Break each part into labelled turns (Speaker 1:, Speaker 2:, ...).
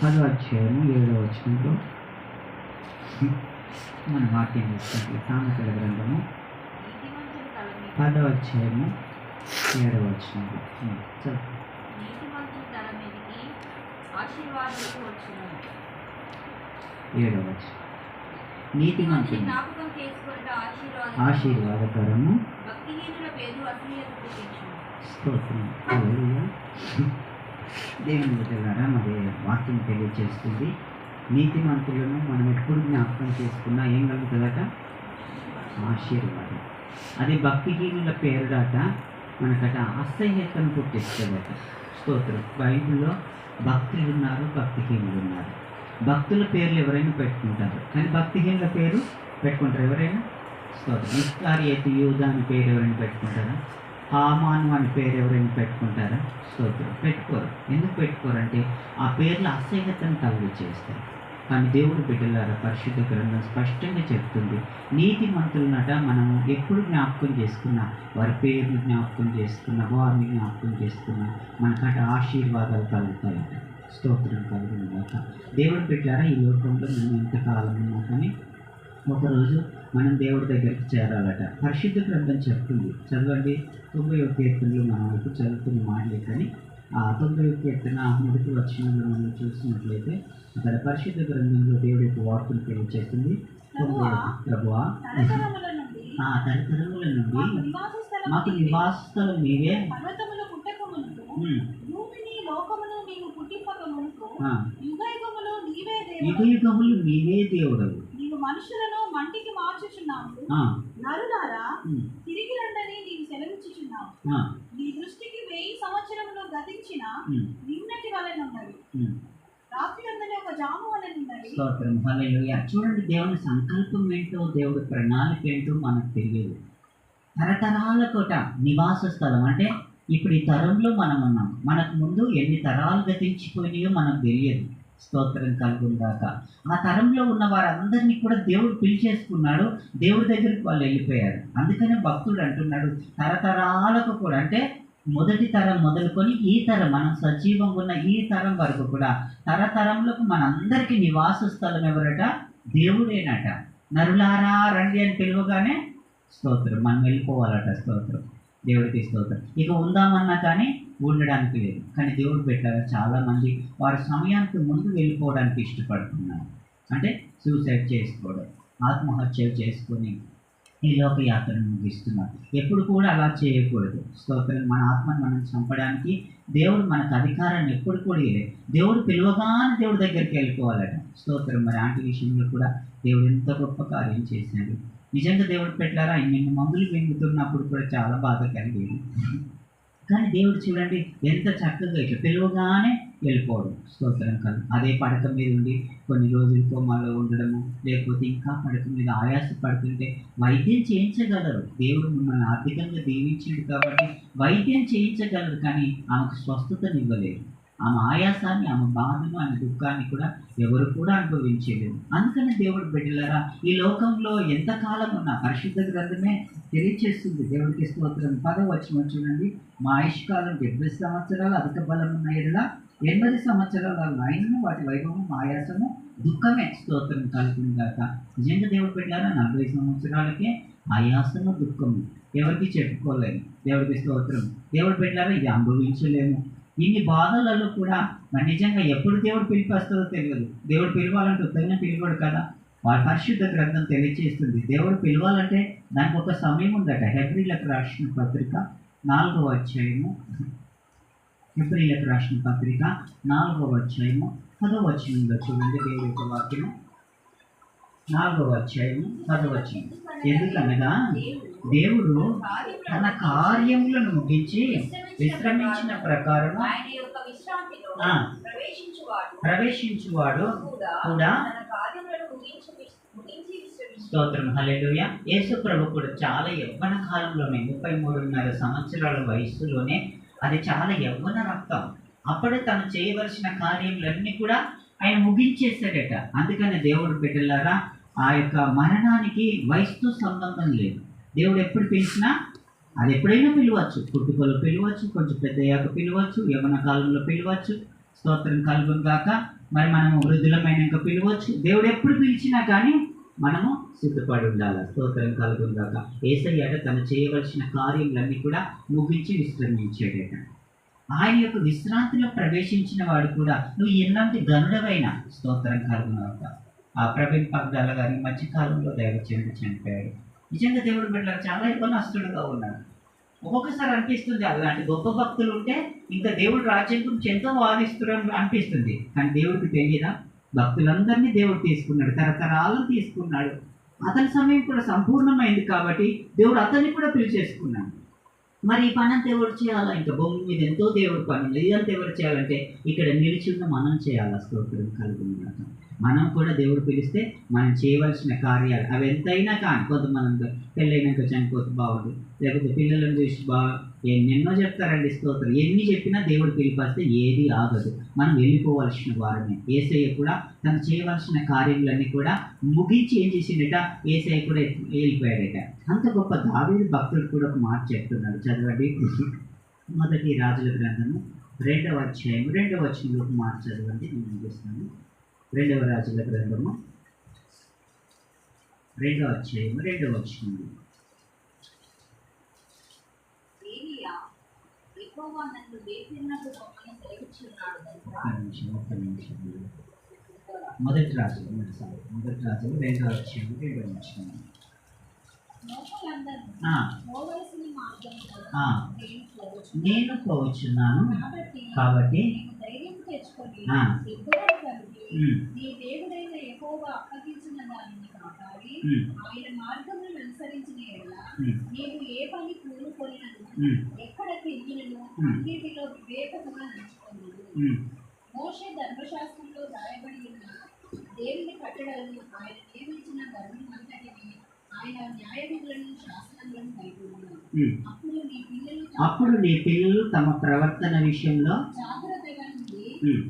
Speaker 1: పదో అధ్యాయము ఏడో వచనంలో మన వాక్యం తీసుకుంటే సామెతల గ్రంథము పదో అధ్యాయము ఏడో వచనంలో ఉమ్, చదువు.
Speaker 2: నీతిమంతుని. తల మీదకి ఆశీర్వాదాలు వచ్చును
Speaker 1: ఏడో వచనం
Speaker 2: జ్ఞాపకం చేసుకుంటే ఆశీర్వాదం
Speaker 1: ఆశీర్వాదకరము స్తోత్రం హల్లెలూయా. దేవుని ద్వారా మరి వాక్యం తెలియజేస్తుంది నీతిమంతులను మనం ఎప్పుడు జ్ఞాపకం చేసుకున్నా ఏం కలుగుతుందట? ఆశీర్వాదం. అది భక్తిహీనుల పేరుడాట మనకట అసహ్యతను పుట్టిస్తుందట. స్తోత్రం. బైబిల్లో భక్తులు ఉన్నారు భక్తిహీనులు ఉన్నారు భక్తుల పేర్లు ఎవరైనా పెట్టుకుంటారు. కానీ భక్తిహీనుల పేరు పెట్టుకుంటారు ఎవరైనా? స్తోత్రం. ఇస్కారియతు యూదా అని పేరు ఎవరైనా పెట్టుకుంటారా? హామాను అని పేరు ఎవరైనా పెట్టుకుంటారా? స్తోత్రం పెట్టుకోరు. ఎందుకు పెట్టుకోరు అంటే ఆ పేర్లు అసహ్యతను కలుగు చేస్తారు కానీ దేవుడు బిడ్డలారా పరిశుద్ధ గ్రంథం స్పష్టంగా చెప్తుంది. నీతి మంతులనట మనము ఎప్పుడు జ్ఞాపకం చేసుకున్నా వారి పేరును జ్ఞాపకం చేసుకున్న వారిని జ్ఞాపకం చేసుకున్నా మనకట ఆశీర్వాదాలు కలుగుతాయట. స్తోత్రం కలిగిన దేవుడు బిడ్డారా ఈ లోకంలో మేము ఎంతకాలం ఉన్నా కానీ ఒకరోజు మనం దేవుడి దగ్గరికి చేరాలట. పరిశుద్ధ గ్రంథం చెప్తుంది. చదవండి. తొంభై ఒక కీర్తనలు మనం ఇప్పుడు చదువుతున్న మాటలే కానీ ఆ తొంభై ఒక కీర్తన మొదటి వచనంలో మనం చూసినట్లయితే అక్కడ పరిశుద్ధ గ్రంథంలో దేవుడి యొక్క వార్తను తెలియజేస్తుంది. తొంభై ప్రభువా
Speaker 3: తరతరముల నుండి మాకు నివాస స్థలం నీవే
Speaker 1: యుగ యుగములు నీవే దేవుడవు.
Speaker 3: మనుషులను మంటికి మార్చుచున్నావు. నరులారా తిరిగి రండని నీవు సెలవిచ్చుచున్నావు. నీ దృష్టికి వెయ్యి సంవత్సరములు గతించిన నిన్నటి జాము వలెనున్నవి.
Speaker 1: స్తోత్రం. హల్లెలూయా. చూడండి దేవుని సంకల్పం ఏంటో దేవుడి ప్రణాళిక ఏంటో మనకు తెలియదు. తరతరాల కోట నివాస స్థలం. అంటే ఇప్పుడు ఈ తరంలో మనం ఉన్నాం. మనకు ముందు ఎన్ని తరాలు గతించిపోయినాయో మనకు తెలియదు. స్తోత్రం కలుగుందాక ఆ తరంలో ఉన్న వారందరినీ కూడా దేవుడు పిలిచేసుకున్నాడు. దేవుడి దగ్గరికి వాళ్ళు వెళ్ళిపోయారు. అందుకనే భక్తుడు అంటున్నాడు తరతరాలకు కూడా అంటే మొదటి తరం మొదలుకొని ఈ తరం మనం సజీవంగా ఉన్న ఈ తరం వరకు కూడా తరతరంలోకి మనందరికీ నివాస స్థలం ఎవరట? దేవుడేనట. నరులారా రండి అని పిలువగానే స్తోత్రం. మనం వెళ్ళిపోవాలట స్తోత్రం. దేవుడికి స్తోత్రం. ఇక ఉందామన్నా కానీ ఉండడానికి లేదు. కానీ దేవుడు పెట్టారు చాలామంది వారి సమయానికి ముందు వెళ్ళిపోవడానికి ఇష్టపడుతున్నారు. అంటే సూసైడ్ చేసుకోవడం ఆత్మహత్యలు చేసుకొని ఈ లోక యాత్రను ముగిస్తున్నారు. ఎప్పుడు కూడా అలా చేయకూడదు. స్తోత్రం. మన ఆత్మను మనం చంపడానికి దేవుడు మనకు అధికారాన్ని ఎప్పుడు కూడా ఇవ్వలేదు. దేవుడు పిలవగానే దేవుడి దగ్గరికి వెళ్ళిపోవాలట. స్తోత్రం. మరి ఆంటి విషయంలో కూడా దేవుడు ఎంత గొప్ప కార్యం చేశాడు. నిజంగా దేవుడు పెట్టారా? ఇన్ని మందులు వెంగుతున్నప్పుడు కూడా చాలా బాధ కలిగేది. కానీ దేవుడు చూడండి ఎంత చక్కగా ఇట్లా పిలువగానే వెళ్ళిపోవడం. స్తోత్రం కాదు. అదే పడక మీద ఉండి కొన్ని రోజులు కోమాలో ఉండడము లేకపోతే ఇంకా పడక మీద ఆయాస పడుతుంటే వైద్యం చేయించగలరు. దేవుడు మిమ్మల్ని ఆర్థికంగా దీవించాడు కాబట్టి వైద్యం చేయించగలరు కానీ ఆమెకు స్వస్థతనివ్వలేదు. ఆమె ఆయాసాన్ని ఆమె బాధను ఆమె దుఃఖాన్ని కూడా ఎవరు కూడా అనుభవించలేదు. అందుకని దేవుడు బిడ్డలారా ఈ లోకంలో ఎంతకాలం ఉన్న పరిశుద్ధ గ్రంథమే తెలియచేస్తుంది. దేవుడికి స్తోత్రం. పదవ వచ్చిన చూడండి. మా ఆయుష్కాలం డెబ్బై సంవత్సరాలు అధిక బలం ఉన్న ఎడల ఎనిమిది సంవత్సరాలు ఆయనను వాటి వైభవం ఆయాసము దుఃఖమే స్తోత్రం కలుగుతుంది కాక నిజంగా దేవుడు పెట్టారా నలభై సంవత్సరాలకే ఆయాసము దుఃఖము ఎవరికి చెప్పుకోలేము దేవుడికి స్తోత్రం. దేవుడు పెట్టారా ఇది అనుభవించలేము. ఇన్ని బాధలలో కూడా మరి నిజంగా ఎప్పుడు దేవుడు పిలిపేస్తుందో తెలియదు. దేవుడు పిలవాలంటే ఉత్తగానే పిలువడు కదా. వారి పరిశుద్ధ గ్రంథం తెలియజేస్తుంది దేవుడు పిలవాలంటే దానికి ఒక సమయం ఉందట. హెబ్రిలకు రాసిన పత్రిక నాలుగవ అధ్యాయము. హెబ్రిలకు రాసిన పత్రిక నాలుగవ అధ్యాయము. పదవ వచనంలో చూడండి దేవుడి యొక్క వాక్యము. నాలుగవ అధ్యాయము పదవ వచనం. ఎందుకనగా దేవుడు తన కార్యములను ముగించి విశ్రమించిన ప్రకారం.
Speaker 2: ప్రవేశించువాడు. కూడా
Speaker 1: స్తోత్రం హల్లెలూయా. యేసు ప్రభు కూడా చాలా యవ్వన కాలంలోనే ముప్పై మూడున్నర సంవత్సరాల వయస్సులోనే అది చాలా యవ్వన రక్తం. అప్పుడే తను చేయవలసిన కార్యములన్నీ కూడా ఆయన ముగించేశాడట. అందుకని దేవుడు బిడ్డలారా ఆ యొక్క మరణానికి వయసుతో సంబంధం లేదు. దేవుడు ఎప్పుడు పిలిచినా అది ఎప్పుడైనా పిలవచ్చు. పుట్టుకలో పిలవచ్చు కొంచెం పెద్ద అయ్యాక పిలవచ్చు యవన కాలంలో పిలవచ్చు స్తోత్రం కలుగును కాక మరి మనము వృద్ధులమైనాక పిలవచ్చు. దేవుడు ఎప్పుడు పిలిచినా కానీ మనము సిద్ధపడి ఉండాలి. స్తోత్రం కాక ఏసయ్యాట తను చేయవలసిన కార్యములన్నీ కూడా ముగించి విశ్రమించాడట. ఆయన యొక్క విశ్రాంతిలో ప్రవేశించిన వాడు కూడా నువ్వు ఎలాంటి గనుడవైన స్తోత్రం కలుగునాక ఆ ప్రవీణ్ పగ్గాల గారి మధ్యకాలంలో దైవచేయుడు చనిపోయాడు. నిజంగా దేవుడు పెట్టాలి చాలా ఇబ్బందిస్తుడుగా ఉన్నాడు ఒక్కొక్కసారి అనిపిస్తుంది అలాంటి గొప్ప భక్తులు ఉంటే ఇంకా దేవుడు రాజ్యం గురించి ఎంతో వాదిస్తున్నారు అనిపిస్తుంది. కానీ దేవుడికి తెలియదా? భక్తులందరినీ దేవుడు తీసుకున్నాడు తరతరాలు తీసుకున్నాడు. అతని సమయం కూడా సంపూర్ణమైంది కాబట్టి దేవుడు అతన్ని కూడా పిలిచేసుకున్నాడు. మరి ఈ పని అంతా ఎవరు చేయాలా? ఇంకా భూమి మీద ఎంతో దేవుడు పని ఇదంతా ఎవరు చేయాలంటే ఇక్కడ నిలిచి ఉన్న మనం చేయాలా? స్తోత్రం కలుగుతున్నాక మనం కూడా దేవుడు పిలిస్తే మనం చేయవలసిన కార్యాలు అవి ఎంతైనా కానీ కొంతమంది పెళ్ళైనాక చనిపోతే బాగుండు. లేకపోతే పిల్లలను చూసి బాగా ఎన్నెన్నో చెప్తారండి స్తోత్రం. ఎన్ని చెప్పినా దేవుడు పిలిపిస్తే ఏది ఆగదు. మనం వెళ్ళిపోవలసిన వారమే. ఏసయ్య కూడా తను చేయవలసిన కార్యములన్నీ కూడా ముగించి ఏం చేసిండట? ఏసయ్య కూడా వెళ్ళిపోయాడట. అంత గొప్ప దావేది భక్తుడు కూడా ఒక మాట చెప్తున్నాడు. చదవండి. మొదటి రాజుల గ్రంథము రెండవ అధ్యాయం రెండవ వచనంలో ఒక మాట చదవండి. నేను ముగిస్తాను. రెండవ రాజుల గ్రంథము. రెండవ అధ్యాయం రెండవ వచనం
Speaker 2: ఏలియా యెహోవా నన్ను వేసినట్టు మమ్మల్ని సెలవిచ్చున్నాడు
Speaker 1: ఒక్క నిమిషం ఒక్క నిమిషం. మొదటి రాజు మొదటి రాజు రెండవ అధ్యాయం రెండవ వచనం
Speaker 3: లోపలందరూ
Speaker 1: ఆ,
Speaker 3: పోవలసిన మార్గంలో
Speaker 1: ఆ.
Speaker 3: నేను పోవచ్చు.
Speaker 1: నేను పోవచ్చున్నాను.
Speaker 3: కాబట్టి నీ దేవుడైన యెహోవా అప్పగించిన దానిని కాపాడి
Speaker 1: ఉమ్,
Speaker 3: ఆయన మార్గములను అనుసరించిన ఎడల
Speaker 1: ఉమ్,
Speaker 3: నీవు ఏ పని పూనుకొనినను
Speaker 1: ఉమ్,
Speaker 3: ఎక్కడ తిరిగినను
Speaker 1: ఉమ్.
Speaker 3: అన్నిటిలో వివేకముగా నడుచుకున్నాను.
Speaker 1: ఉమ్.
Speaker 3: మోషే ధర్మశాస్త్రంలో రాయబడి ఉన్న దేవుని కట్టడలను ఆయన నియమించిన ధర్మమంతటిని ఆయన న్యాయ విధులను శాస్త్రములను కైకొన్నాను
Speaker 1: ఉమ్.
Speaker 3: అప్పుడు నీ పిల్లలు
Speaker 1: అప్పుడు నీ పిల్లలు తమ ప్రవర్తన విషయంలో
Speaker 3: జాగ్రత్తగా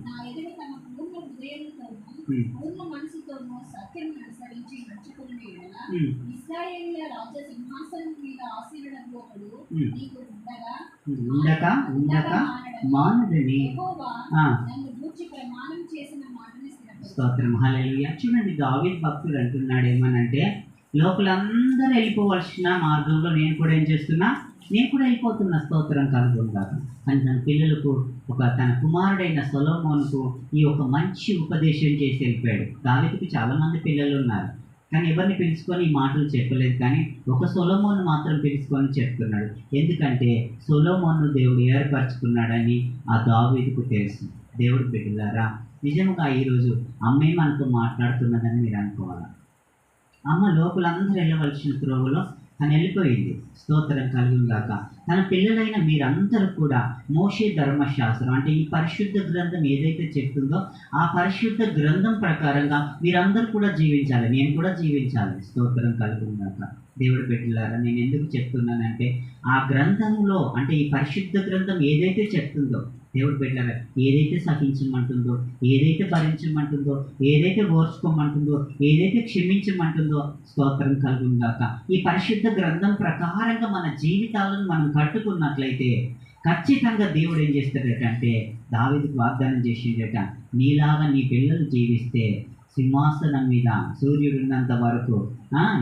Speaker 3: నా ఎదుట తమ పూర్ణ హృదయంతోనూ
Speaker 1: ఉమ్,
Speaker 3: పూర్ణ మనసుతోనూ సత్యం అనుసరించి నడుచుకునే ఎడల
Speaker 1: ఉమ్,
Speaker 3: ఇస్రాయేళ్ళ రాజ్య సింహాసనం మీద ఆశీర్వడం ఒకడు
Speaker 1: ఉమ్.
Speaker 3: నీకు ఉండగా
Speaker 1: ఉమ్. ఉండక ఉండక మానదని
Speaker 3: యెహోవా
Speaker 1: ఆ,
Speaker 3: నన్ను గూర్చి ప్రమాణం చేసిన మాటని స్థిరపరచు.
Speaker 1: స్తోత్రం హల్లెలూయా చూడండి దావీద్ భక్తుడు అంటున్నాడు ఏమనంటే లోపలందరూ వెళ్ళిపోవలసిన మార్గంలో నేను కూడా ఏం చేస్తున్నా నేను కూడా వెళ్ళిపోతున్న స్తోత్రం కలుగుందాక కానీ తన పిల్లలకు ఒక తన కుమారుడైన సొలోమోన్కు ఈ ఒక మంచి ఉపదేశం చేసి వెళ్ళిపోయాడు. దావీదుకి చాలామంది పిల్లలు ఉన్నారు. కానీ ఎవరిని పిలుచుకొని ఈ మాటలు చెప్పలేదు. కానీ ఒక సొలోమోన్ మాత్రం పిలుచుకొని చెప్తున్నాడు. ఎందుకంటే సొలోమోన్ను దేవుడు ఏర్పరచుకున్నాడని ఆ దావీదుకు తెలుసు. దేవుడు బిడ్డలారా నిజంగా ఈరోజు అమ్మే మనతో మాట్లాడుతున్నదని మీరు అనుకోవాలి? అమ్మ లోపలందరూ వెళ్ళవలసిన త్రోవలో తను వెళ్ళిపోయింది. స్తోత్రం కలిగిందాక తన పిల్లలైన మీరందరూ కూడా మోషే ధర్మశాస్త్రం అంటే ఈ పరిశుద్ధ గ్రంథం ఏదైతే చెప్తుందో ఆ పరిశుద్ధ గ్రంథం ప్రకారంగా మీరందరూ కూడా జీవించాలి. నేను కూడా జీవించాలి. స్తోత్రం కలిగిందాక దేవుడు పెట్టిలారా? నేను ఎందుకు చెప్తున్నానంటే ఆ గ్రంథంలో అంటే ఈ పరిశుద్ధ గ్రంథం ఏదైతే చెప్తుందో దేవుడు పెట్టారా ఏదైతే సహించమంటుందో ఏదైతే భరించమంటుందో ఏదైతే ఓర్చుకోమంటుందో ఏదైతే క్షమించమంటుందో స్తోత్రం కలుగుందాక ఈ పరిశుద్ధ గ్రంథం ప్రకారంగా మన జీవితాలను మనం కట్టుకున్నట్లయితే ఖచ్చితంగా దేవుడు ఏం చేస్తాడట అంటే దావిదికి వాగ్దానం చేసిండట నీలాగా నీ పిల్లలు జీవిస్తే సింహాసనం మీద సూర్యుడు ఉన్నంత వరకు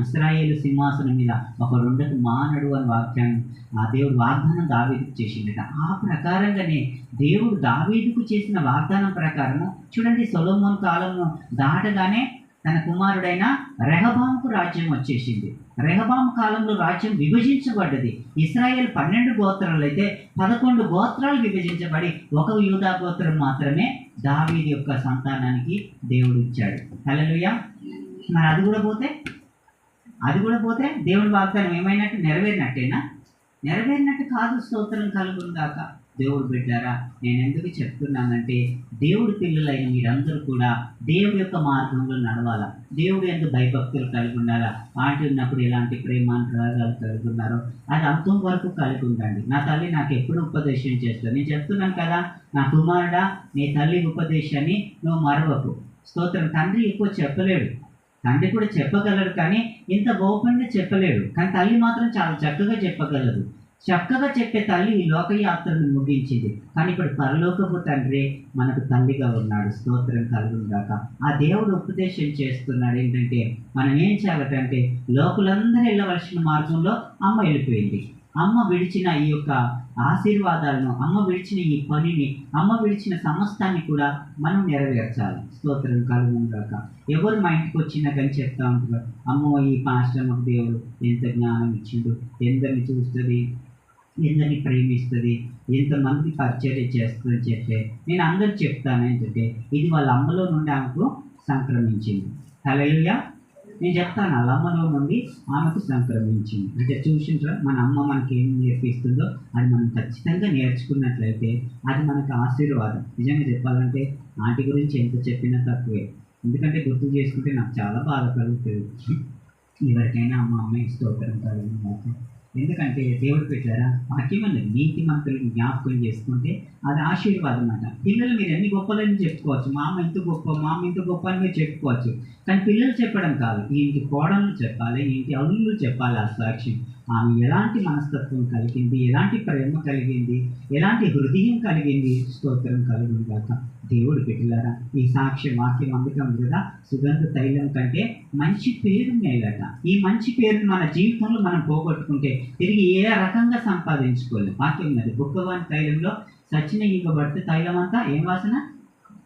Speaker 1: ఇస్రాయేల్ సింహాసనం మీద ఒకడుండకు మానడు అని వాక్యం ఆ దేవుడు వాగ్దానం దావీదుకు చేసిందట ఆ ప్రకారంగానే దేవుడు దావీదుకు చేసిన వాగ్దానం ప్రకారము చూడండి సొలోమోన్ కాలంలో దాటగానే తన కుమారుడైన రెహబాంకు రాజ్యం వచ్చేసింది. రెహబాం కాలంలో రాజ్యం విభజించబడ్డది. ఇస్రాయేల్ పన్నెండు గోత్రాలు అయితే పదకొండు గోత్రాలు విభజించబడి ఒక యూదా గోత్రం మాత్రమే దావీది యొక్క సంతానానికి దేవుడు ఇచ్చాడు. హల్లెలూయా. మరి అది కూడా పోతే? అది కూడా పోతే దేవుడి వాగ్దానం ఏమైనట్టు? నెరవేరినట్టేనా? నెరవేరినట్టు కాదు స్తోత్రం కలుగుందాక దేవుడు బిడ్డారా నేను ఎందుకు చెప్తున్నానంటే దేవుడి పిల్లలైన మీరందరూ కూడా దేవుడి యొక్క మార్గంలో నడవాలా? దేవుడు ఎందుకు భయభక్తులు కలిగి ఉండాలా? ఆంటీ ఉన్నప్పుడు ఎలాంటి రాగాలు కలిగి ఉన్నారో అది అంతం వరకు కలిగి ఉండండి. నా తల్లి నాకు ఎప్పుడు ఉపదేశం చేస్తుంది. నేను చెప్తున్నాను కదా నా కుమారుడా నీ తల్లి ఉపదేశాన్ని నువ్వు మరవకు. స్తోత్రం. తండ్రి ఎక్కువ చెప్పలేడు. తండ్రి కూడా చెప్పగలడు కానీ ఇంత గోపంగా చెప్పలేడు. కానీ తల్లి మాత్రం చాలా చక్కగా చెప్పగలదు. చక్కగా చెప్పే తల్లి ఈ లోకయాత్రను ముగించింది. కానీ ఇప్పుడు పరలోకపు తండ్రి మనకు తల్లిగా ఉన్నాడు. స్తోత్రం కలుగుందాక ఆ దేవుడు ఉపదేశం చేస్తున్నాడు ఏంటంటే మనం ఏం చేయాలంటే లోకులందరూ వెళ్ళవలసిన మార్గంలో అమ్మ వెళ్ళిపోయింది. అమ్మ విడిచిన ఈ యొక్క ఆశీర్వాదాలను అమ్మ విడిచిన ఈ పనిని అమ్మ విడిచిన సమస్తాన్ని కూడా మనం నెరవేర్చాలి. స్తోత్రం కలుగుందాక ఎవరు మా ఇంటికి వచ్చినా కానీ చెప్తా ఉంటారు. అమ్మో ఈ పాశ్రమకు దేవుడు ఎంత జ్ఞానం ఇచ్చిండు ఎందరిని చూస్తుంది ఎందరిని ప్రేమిస్తుంది ఎంతమంది పరిచర్య చేస్తుందని చెప్పే. నేను అందరు చెప్తాను ఏంటంటే ఇది వాళ్ళ అమ్మలో నుండి ఆమెకు సంక్రమించింది. హల్లెలూయా. నేను చెప్తాను వాళ్ళ అమ్మలో నుండి ఆమెకు సంక్రమించింది. అంటే చూసిండ్రా మన అమ్మ మనకి ఏం నేర్పిస్తుందో అది మనం ఖచ్చితంగా నేర్చుకున్నట్లయితే అది మనకు ఆశీర్వాదం. నిజంగా చెప్పాలంటే ఆంటి గురించి ఎంత చెప్పినా తక్కువే. ఎందుకంటే గుర్తు చేసుకుంటే నాకు చాలా బాధ కలుగుతుంది. ఎవరికైనా అమ్మ అమ్మాయి స్తోత్రం కలుగుతుంది ఎందుకంటే దేవుడు పెట్టారా? వాక్యమని నీతి మంత్రులను జ్ఞాపకం చేసుకుంటే అది ఆశీర్వాదం అన్నమాట పిల్లలు మీరు ఎన్ని గొప్పలని చెప్పుకోవచ్చు? మా అమ్మ ఇంత గొప్ప మా అమ్మ ఇంత గొప్ప అని మీరు చెప్పుకోవచ్చు. కానీ పిల్లలు చెప్పడం కాదు. ఈ ఇంటి కోడళ్ళు చెప్పాలి ఈ ఇంటి అల్లుళ్ళు చెప్పాలి ఆ సాక్ష్యం. ఆమె ఎలాంటి మనస్తత్వం కలిగింది? ఎలాంటి ప్రేమ కలిగింది? ఎలాంటి హృదయం కలిగింది? స్తోత్రం కలిగింది కాక దేవుడు పెట్టిలారా? ఈ సాక్ష్య వాక్యం అందుకం కదా సుగంధ తైలం కంటే మంచి పేరు మేలట. ఈ మంచి పేరును మన జీవితంలో మనం పోగొట్టుకుంటే తిరిగి ఏ రకంగా సంపాదించుకోలేం వాక్యం ఉన్నది. బుక్కవాని తైలంలో సచిన ఇవ్వబడితే తైలం అంతా ఏం వాసన?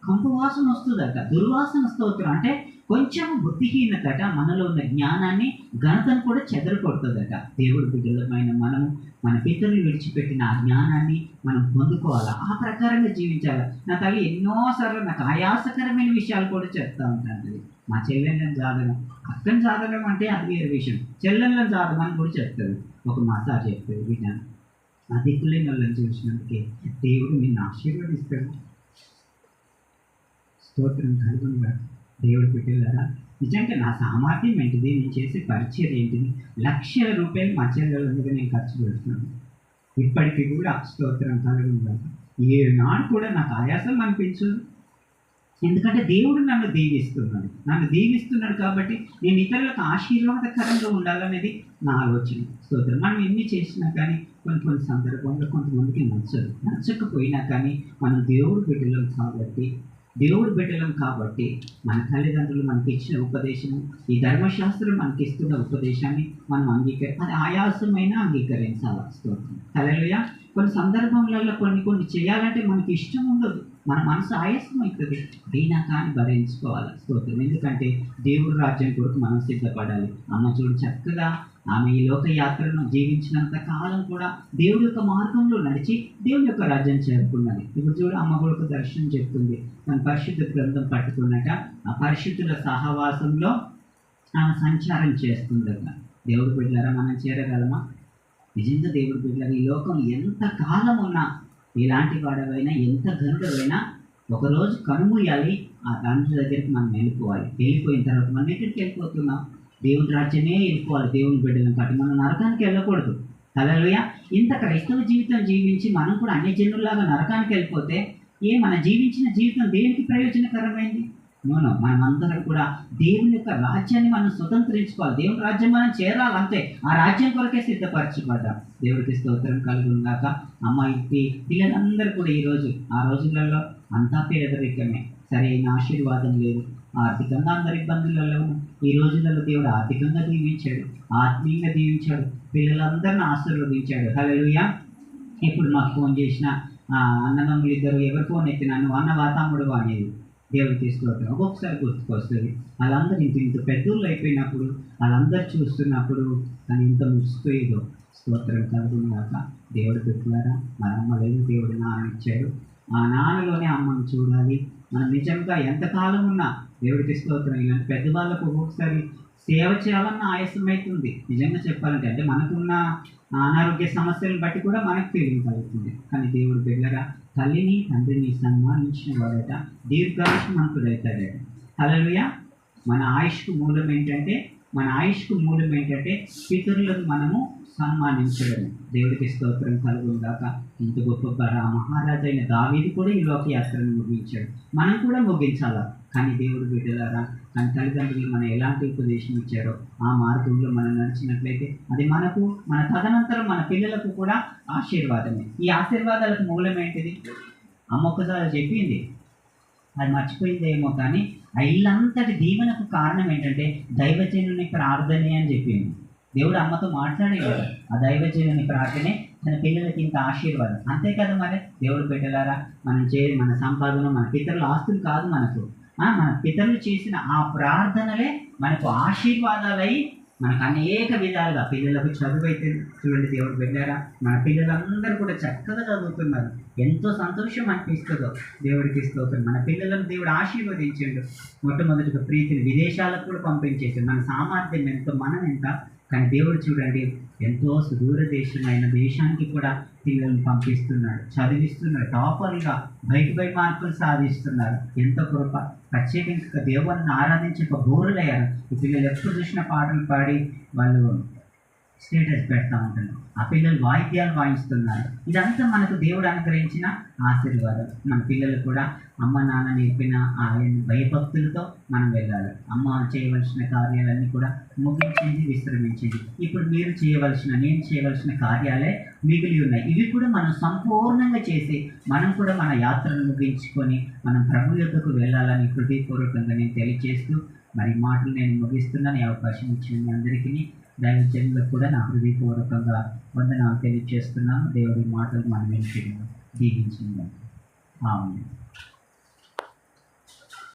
Speaker 1: కంపు వాసన వస్తుందట. దుర్వాసన స్తోత్రం. అంటే కొంచెం బుద్ధిహీనతట మనలో ఉన్న జ్ఞానాన్ని ఘనతను కూడా చెదరకొడుతుందట దేవుడు బిడ్డలమైన మనము మన పితరులు విడిచిపెట్టిన ఆ జ్ఞానాన్ని మనం పొందుకోవాలా? ఆ ప్రకారంగా జీవించాలి? నా తల్లి ఎన్నోసార్లు నాకు ఆయాసకరమైన విషయాలు కూడా చెప్తా ఉంటాను మా చెల్లెళ్ళని జాదడం అక్కని జాదడం అంటే అది వేరే విషయం. చెల్లెళ్ళని అని కూడా చెప్తారు. ఒక మసాజ్ చెప్తారు విన్నాను ఆ దిక్కులేని వాళ్ళని చూసినందుకే దేవుడు నిన్ను ఆశీర్వదిస్తాడు. స్తోత్రం కలుగునుగా దేవుడు పెట్టేలారా నిజంగా నా సామర్థ్యం ఏంటిది? నేను చేసే పరిచయం ఏంటిది? లక్షల రూపాయలు మా చెల్లెల మీద నేను ఖర్చు పెడుతున్నాను. ఇప్పటికీ కూడా స్తోత్రం కలుగునుగా ఏనాడు కూడా నాకు ఆయాసం అనిపించదు. ఎందుకంటే దేవుడు నన్ను దీవిస్తున్నాడు. నన్ను దీవిస్తున్నాడు కాబట్టి నేను ఇతరులకు ఆశీర్వాదకరంగా ఉండాలనేది నా ఆలోచన. స్తోత్రం. మనం ఎన్ని చేసినా కానీ కొన్ని కొన్ని సందర్భంలో కొంతమందికి నచ్చదు. నచ్చకపోయినా కానీ మనం దేవుడు బిడ్డలం కాబట్టి దేవుడు బిడ్డలం కాబట్టి మన తల్లిదండ్రులు మనకి ఇచ్చిన ఉపదేశము ఈ ధర్మశాస్త్రం మనకి ఇస్తున్న ఉపదేశాన్ని మనం అంగీకరి అది ఆయాసమైన అంగీకరించాలి. వస్తుంది హల్లెలూయా. కొన్ని సందర్భంలలో కొన్ని కొన్ని చేయాలంటే మనకి ఇష్టం ఉండదు. మన మనసు ఆయాసం అవుతుంది అయినా కానీ భరించుకోవాలి స్తోత్రం. ఎందుకంటే దేవుడు రాజ్యం కొరకు మనం సిద్ధపడాలి. అమ్మ చూడు చక్కగా ఆమె ఈ లోక యాత్రను జీవించినంత కాలం కూడా దేవుడి యొక్క మార్గంలో నడిచి దేవుని యొక్క రాజ్యం చేరుకున్నది. ఇప్పుడు చూడు అమ్మ కూడా ఒక దర్శనం చెప్తుంది. తన పరిశుద్ధ గ్రంథం పట్టుకున్నాక ఆ పరిశుద్ధుల సహవాసంలో ఆమె సంచారం చేస్తుందట. దేవుడు బిడ్డలారా మనం చేరగలమా? నిజంగా దేవుడు బిడ్డలారా ఈ లోకం ఎంత కాలం ఉన్నా ఎలాంటి వాడవైనా ఎంత గనుడవైనా ఒకరోజు కనుమూయాలి ఆ తండ్రి దగ్గరికి మనం వెళ్ళిపోవాలి. వెళ్ళిపోయిన తర్వాత మనం ఎక్కడికి వెళ్ళిపోతున్నాం? దేవుని రాజ్యమే వెళ్ళిపోవాలి. దేవుని బిడ్డలను కాబట్టి మనం నరకానికి వెళ్ళకూడదు. కలలుయ ఇంత క్రైస్తవ జీవితం జీవించి మనం కూడా అన్ని జనుల్లాగా నరకానికి వెళ్ళిపోతే ఏ మన జీవించిన జీవితం దేనికి ప్రయోజనకరమైంది? మనం మనమందరం కూడా దేవుని యొక్క రాజ్యాన్ని మనం స్వతంత్రించుకోవాలి. దేవుని రాజ్యం మనం చేరాలంతే ఆ రాజ్యం కొరకే సిద్ధపరచబడ్డాం. దేవుడికి స్తోత్రం కలుగుందాక అమ్మ ఇంటి పిల్లలందరూ కూడా ఈరోజు ఆ రోజులలో అంతా పేదరికమే సరైన ఆశీర్వాదం లేదు. ఆర్థికంగా అందరి ఇబ్బందులలో ఈ రోజులలో దేవుడు ఆర్థికంగా దీవించాడు ఆత్మీయంగా దీవించాడు పిల్లలందరిని ఆశీర్వదించాడు. హల్లెలూయా. ఇప్పుడు మాకు ఫోన్ చేసిన ఆ, అన్నదమ్ములు ఇద్దరు ఎవరు ఫోన్ ఎత్తినా నువ్వు అన్న వాతాముడు అనేది. దేవుడు తీసుకొస్తాడు ఒక్కొక్కసారి గుర్తుకొస్తుంది. వాళ్ళందరూ ఇంత ఇంత పెద్దోళ్ళు అయిపోయినప్పుడు వాళ్ళందరూ చూస్తున్నప్పుడు తను ఇంత ముసిపోయేదో స్తోత్రం కలుగున్నాక దేవుడు పెట్టులారా మన అమ్మ లేదు దేవుడు నాన్న ఇచ్చాడు. ఆ నాన్నలోనే అమ్మను చూడాలి. మనం నిజంగా ఎంతకాలం ఉన్నా దేవుడికి స్తోత్రం. ఇలాంటి పెద్ద వాళ్ళకు ఒక్కొక్కసారి సేవ చేయాలన్న ఆయాసం అవుతుంది నిజంగా చెప్పాలంటే అంటే మనకున్న అనారోగ్య సమస్యలను బట్టి కూడా మనకు ఫీలింగ్ కలుగుతుంది కానీ దేవుడు బిడ్డగా తల్లిని తండ్రిని సన్మానించిన వాడట. దీర్ఘాయుష్మంతుడవుతాడట హల్లెలూయా. మన ఆయుష్కు మూలం ఏంటంటే మన ఆయుష్కు మూలం ఏంటంటే పితరులకు మనము సన్మానించడం దేవుడికి స్తోత్రం కలుగుందాక ఇంత గొప్ప మహారాజు అయిన దావీది కూడా ఈ లోకయాత్రను ముగించాడు. మనం కూడా ముగించాలా? కానీ దేవుడు బిడ్డలారా కానీ తల్లిదండ్రులు మనం ఎలాంటి ఉపదేశం ఇచ్చారో ఆ మార్గంలో మనం నడిచినట్లయితే అది మనకు మన తదనంతరం మన పిల్లలకు కూడా ఆశీర్వాదమే. ఈ ఆశీర్వాదాలకు మూలం ఏంటిది? అమ్మ ఒకసారి చెప్పింది. అది మర్చిపోయిందేమో కానీ ఆ ఇల్లంతటి దీవెనకు కారణం ఏంటంటే దైవజనుని ప్రార్థనే అని చెప్పింది. దేవుడు అమ్మతో మాట్లాడేవాడు ఆ దైవజనుని ప్రార్థనే తన పిల్లలకి ఇంత ఆశీర్వాదం. అంతే కదా మరి? దేవుడు పెట్టలారా మనం చే మన సంపాదన మన పితరుల ఆస్తులు కాదు మనకు. ఆ, మన పితరులు చేసిన ఆ ప్రార్థనలే మనకు ఆశీర్వాదాలై మనకు అనేక విధాలుగా పిల్లలకు చదువు అయితే చూడండి దేవుడు పెట్టారా మన పిల్లలందరూ కూడా చక్కగా చదువుతున్నారు. ఎంతో సంతోషం అనిపిస్తుందో దేవుడికి స్తోత్రం. మన పిల్లలను దేవుడు ఆశీర్వదించిండు. మొట్టమొదటిగా ప్రీతిని విదేశాలకు కూడా పంపించేసి మన సామర్థ్యం ఎంతో మనం ఎంత? కానీ దేవుడు చూడండి ఎంతో సుదూర దేశమైన దేశానికి కూడా పిల్లల్ని పంపిస్తున్నాడు చదివిస్తున్నాడు టాపర్గా బయట బై మార్కులు సాధిస్తున్నారు. ఎంతో కృప. ప్రత్యేకంగా దేవుని ఆరాధించి ఒక బోరులయ్యారు. ఈ పిల్లలు ఎప్పుడు చూసిన పాటలు పాడి వాళ్ళు స్టేటస్ పెడతా ఉంటున్నాం ఆ పిల్లలు వాయిద్యాలు వాయిస్తున్నారు. ఇదంతా మనకు దేవుడు అనుగ్రహించిన ఆశీర్వాదం. మన పిల్లలు కూడా అమ్మ నాన్న నేర్పిన ఆయన భయభక్తులతో మనం వెళ్ళాలి. అమ్మ చేయవలసిన కార్యాలన్నీ కూడా ముగించింది విశ్రమించింది. ఇప్పుడు మీరు చేయవలసిన నేను చేయవలసిన కార్యాలే మిగిలి ఉన్నాయి. ఇవి కూడా మనం సంపూర్ణంగా చేసి మనం కూడా మన యాత్రను ముగించుకొని మనం ప్రభు యొక్కకు వెళ్ళాలని హృదయపూర్వకంగా నేను తెలియజేస్తూ మరి మాటలు నేను ముగిస్తున్నాను. అవకాశం ఇచ్చిన మీ అందరికీ దైవజనులకు కూడా నా హృదయపూర్వకంగా వందనాలు తెలియజేస్తున్నాను. దేవుడి మాటలు మనం వినిపించాము దీవించింది ఆమె